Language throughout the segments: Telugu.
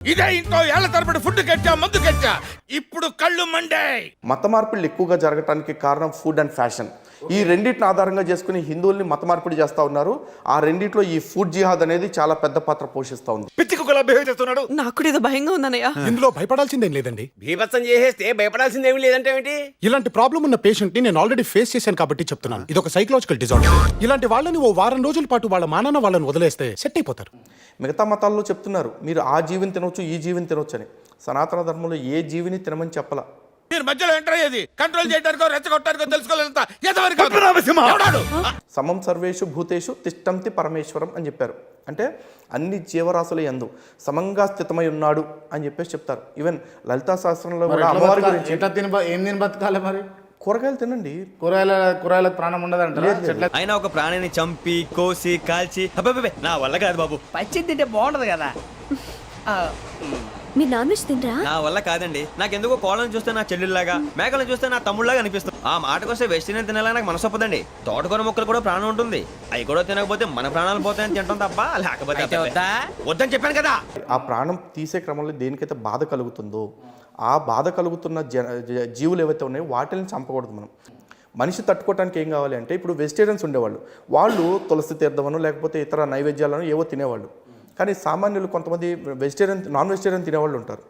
ఇదే ఇంట్లో ఏళ్ళ తరబడి ఫుడ్ కట్టా మందు కట్టా ఇప్పుడు కళ్ళు మండే. మత మార్పులు ఎక్కువగా జరగటానికి కారణం ఫుడ్ అండ్ ఫ్యాషన్ ఈ రెండింటిని ఆధారంగా చేసుకుని హిందువుల్ని మత మార్పిడి చేస్తూ ఉన్నారు. ఆ రెండిట్లో ఈ ఫుడ్ జిహాద్ అనేది చాలా పెద్ద పాత్ర పోషిస్తూ ఉంది. పిచ్చి కుక్కలా బిహేవ్ చేస్తున్నాడు. నాకు ఏదో భయంగా ఉందన్నయ్య. ఇందులో భయపడాల్సిందేం లేదండి. బీభత్సం చేసేస్తే భయపడాల్సిందేమీ లేదంటే ఏంటి ఇలాంటి ప్రాబ్లం ఉన్న పేషెంట్ని నేను ఆల్రెడీ ఫేస్ చేశాను కాబట్టి చెప్తున్నాను. ఇది ఒక సైకలాజికల్ డిజార్డర్. ఇలాంటి వాళ్ళని ఓ వారం రోజుల పాటు వాళ్ళ మానాన వాళ్ళని వదిలేస్తే సెట్ అయిపోతారు. మిగతా మతాల్లో చెప్తున్నారు మీరు ఆ జీవిని తినొచ్చు ఈ జీవిని తినొచ్చు అని సనాతన ధర్మంలో ఏ జీవిని తినమని చెప్పలా. మీరు మధ్యలో ఎంటర్ అయ్యేది. కంట్రోల్ చేయడానికో రెచ్చగొట్టడానికో తెలుసుకోలేనంత ఎంతవరకు? సమం సర్వేషు భూతేషు తిష్టంతి పరమేశ్వరం అని చెప్పారు. అంటే అన్ని జీవరాశుల యందు సమంగా స్థితమై ఉన్నాడు అని చెప్పేసి చెప్తారు. ఈవెన్ లలితా శాస్త్రంలో కూడా ఎట్లా అమ్మవారి బతకాలి? గురించి ఎట్లా తిని బ- ఏం తిని బతకాలి మరి? కూరగాయలు తినండి. కూరగాయల కూరగాయలకు ప్రాణం ఉండదు అయినా ఒక ప్రాణిని చంపి కోసి కాల్చి నా వల్ల కాదు బాబు. పచ్చి తింటే బాగుంటది కదా. మీరు నాన్ వెజ్ తినరా నా వల్ల కాదండి. నాకెందుకో కోళ్ళని చూస్తే నా చెల్లెళ్ళలాగా మేకలను చూస్తే నా తమ్ముళ్ళలాగా అనిపిస్తుంది. ఆ మాటకొస్తే వెస్టిరియన్ తినాలని నాకు మనసు ఒప్పదండి. తోటకూర మొక్కలు కూడా ప్రాణం ఉంటుంది. అవి కూడా తినకపోతే మన ప్రాణాలు పోతాయని తింటాం తప్ప లేకపోతే? వద్దని చెప్పాను కదా! ఆ ప్రాణం తీసే క్రమంలో దేనికైతే బాధ కలుగుతుందో ఆ బాధ కలుగుతున్న జీవులు ఏవైతే ఉన్నాయో వాటిని చంపకూడదు మనం. మనిషి తట్టుకోవడానికి ఏం కావాలి అంటే ఇప్పుడు వెజిటేరియన్స్ ఉండేవాళ్ళు. వాళ్ళు తులసి తీర్థమను లేకపోతే ఇతర నైవేద్యాలను ఏవో తినేవాళ్ళు. కానీ సామాన్యులు కొంతమంది వెజిటేరియన్ నాన్ వెజిటేరియన్ తినేవాళ్ళు ఉంటారు.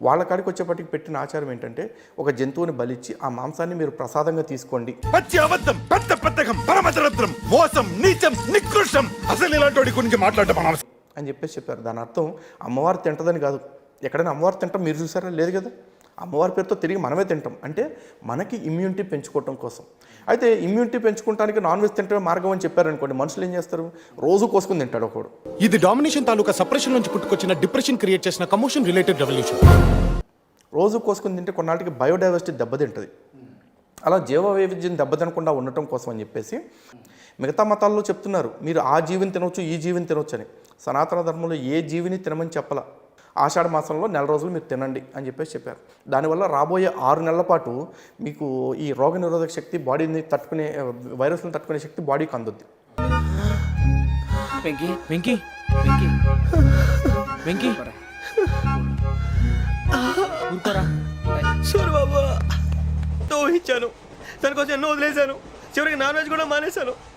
వాళ్ళ కాడికి వచ్చేపటికి పెట్టిన ఆచారం ఏంటంటే ఒక జంతువుని బలిచ్చి ఆ మాంసాన్ని మీరు ప్రసాదంగా తీసుకోండి. పచ్చి అబద్ధం పెద్ద పెద్దకం పరమదరద్రం మోసం నీచం నికృష్టం అసలు ఇలాంటి గురించి మాట్లాడటం అని చెప్పేసి చెప్పారు. దాని అర్థం అమ్మవారు తింటదని కాదు. ఎక్కడైనా అమ్మవారు తింటాం మీరు చూసారా? లేదు కదా? అమ్మవారి పేరుతో తిరిగి మనమే తింటాం. అంటే మనకి ఇమ్యూనిటీ పెంచుకోవటం కోసం. అయితే ఇమ్యూనిటీ పెంచుకోవడానికి నాన్ వెజ్ తింటే మార్గం అని చెప్పారనుకోండి మనుషులు ఏం చేస్తారు? రోజు కోసుకుని తింటాడు ఒకడు. ఇది డామినేషన్ తాలూకా సప్రెషన్ నుంచి పుట్టుకొచ్చిన డిప్రెషన్ క్రియేట్ చేసిన కమోషన్ రిలేటెడ్ రెవల్యూషన్ రోజు కోసుకుని తింటే కొన్నాళ్ళకి బయోడైవర్సిటీ దెబ్బతింటుంది. అలా జీవ వైవిధ్యం దెబ్బతినకుండా ఉండటం కోసం అని చెప్పేసి మిగతా మతాల్లో చెప్తున్నారు మీరు ఆ జీవిని తినవచ్చు ఈ జీవిని తినవచ్చు అని సనాతన ధర్మంలో ఏ జీవిని తినమని చెప్పలా. ఆషాఢ మాసంలో నెల రోజులు మీరు తినండి అని చెప్పేసి చెప్పారు. దానివల్ల రాబోయే ఆరు నెలల పాటు మీకు ఈ రోగ నిరోధక శక్తి బాడీని తట్టుకునే వైరస్ని తట్టుకునే శక్తి బాడీకి అందుద్ది. వెంకీ. వెంకీ. వెంకీ. వెంకీ. ఊరుకోరా. సూరి బాబు. ఊహించాను దానికోసం ఎన్నో వదిలేశాను. చివరికి నాన్ వెజ్ కూడా మానేశాను.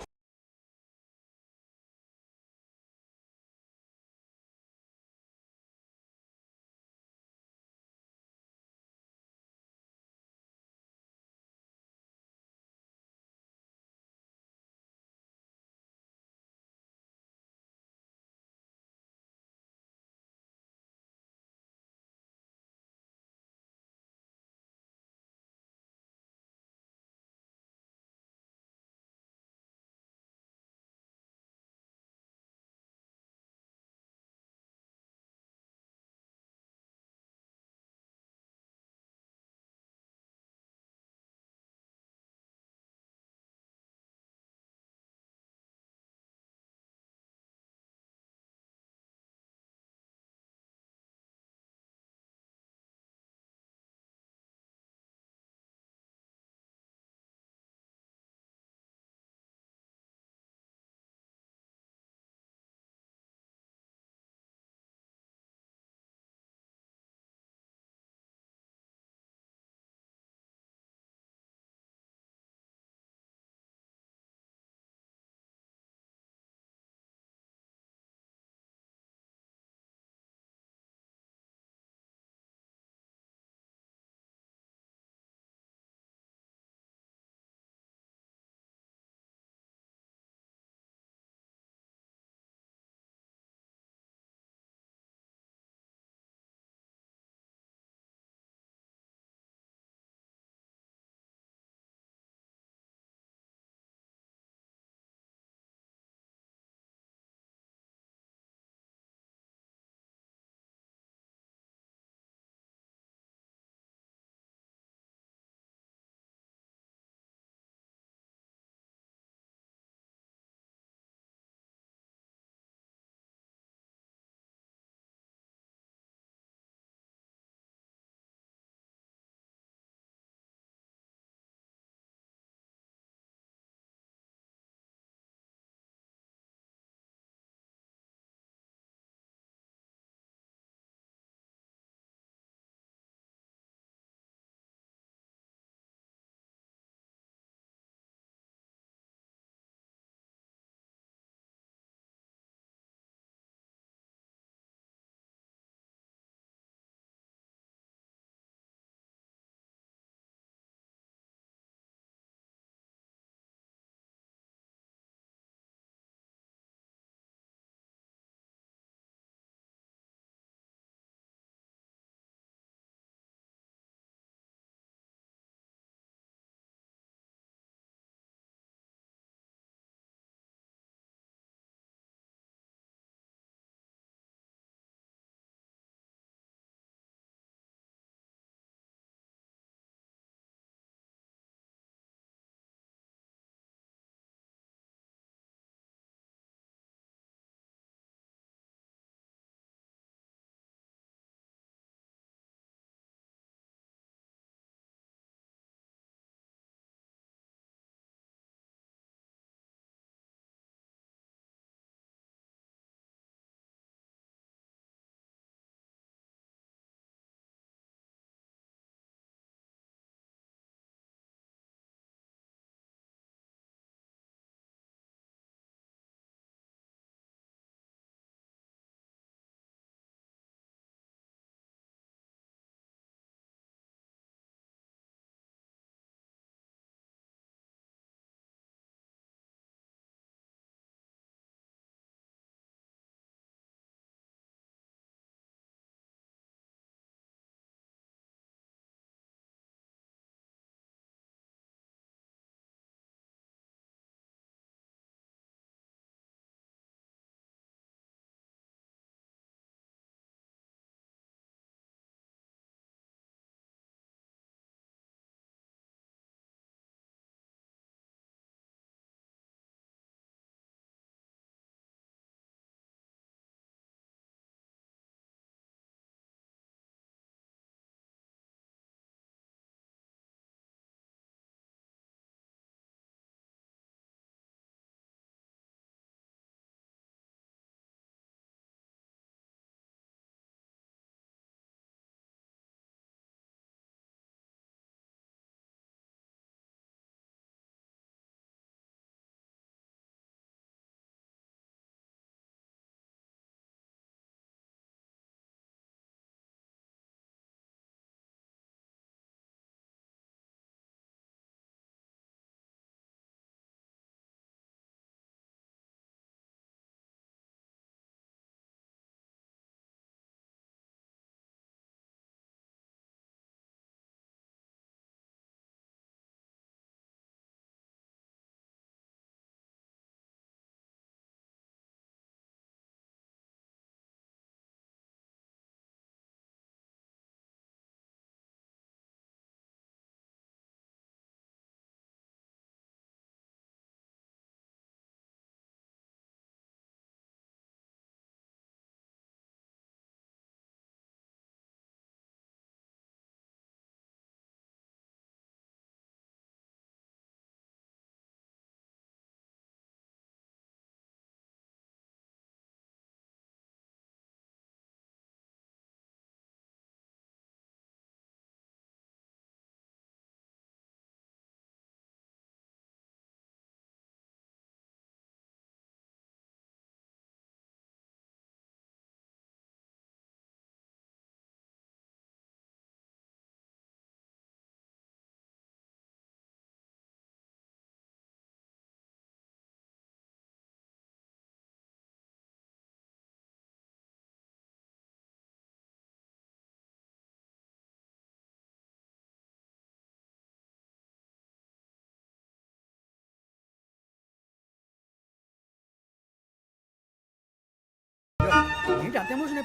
Він там, де можна